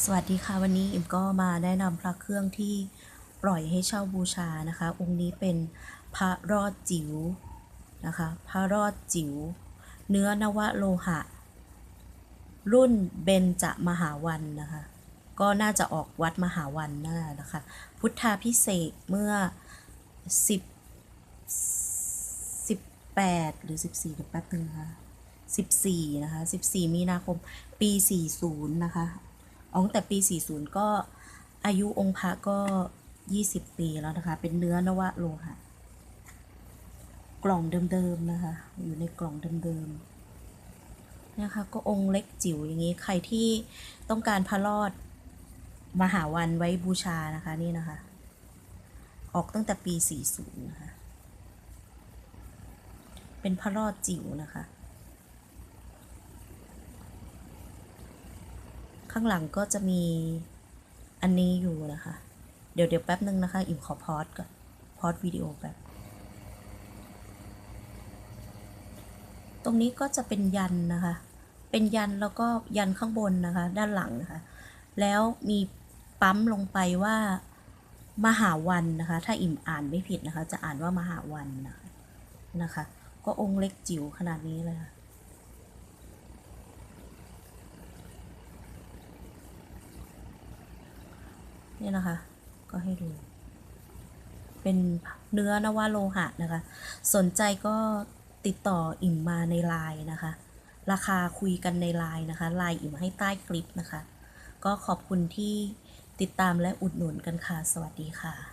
สวัสดีค่ะวันนี้อิมก็มาแนะนำพระเครื่องที่ปล่อยให้เช่าบูชานะคะ องค์นี้เป็นพระรอดจิ๋วนะคะ พระรอดจิ๋วเนื้อนวโลหะ รุ่นเบญจมหาวันนะคะ ก็น่าจะออกวัดมหาวันนั่นแหละนะคะ พุทธาพิเศษเมื่อ 10 18 หรือ 14เดี๋ยวแป๊บนึงนะคะ14 นะคะ 14 มีนาคม ปี 40 นะคะ อ๋อตั้งแต่ปี 40 ก็อายุองค์พระก็ 20 ปีแล้วนะคะ เป็นเนื้อนวโลหะ กล่องเดิมๆนะคะ อยู่ในกล่องเดิมๆนะคะก็องค์เล็กจิ๋วอย่างนี้ใครที่ต้องการพระรอดมหาวันไว้บูชานะคะนี่นะคะ ออกตั้งแต่ปี 40 นะคะ เป็นพระรอดจิ๋วนะคะ ข้างหลังก็จะมีอันนี้อยู่นะคะ เดี๋ยวเดี๋ยวแป๊บนึงนะคะ อิมขอพอดก่อน พอดวิดีโอแป๊บ ตรงนี้ก็จะเป็นยันนะคะ เป็นยันแล้วก็ยันข้างบนนะคะ ด้านหลังนะคะ แล้วมีปั๊มลงไปว่ามหาวันนะคะ ถ้าอิ่มอ่านไม่ผิดนะคะ จะอ่านว่ามหาวันนะคะนะคะ ก็องค์เล็กจิ๋วขนาดนี้เลยค่ะ นี่ยนะคะ ก็ให้ดู เป็นเนื้อนวโลหะนะคะ สนใจก็ติดต่ออิ่มมาในไลน์นะคะ ราคาคุยกันในไลน์นะคะไลน์อิ่มให้ใต้คลิปนะคะ ก็ขอบคุณที่ติดตามและอุดหนุนกันค่ะ สวัสดีค่ะ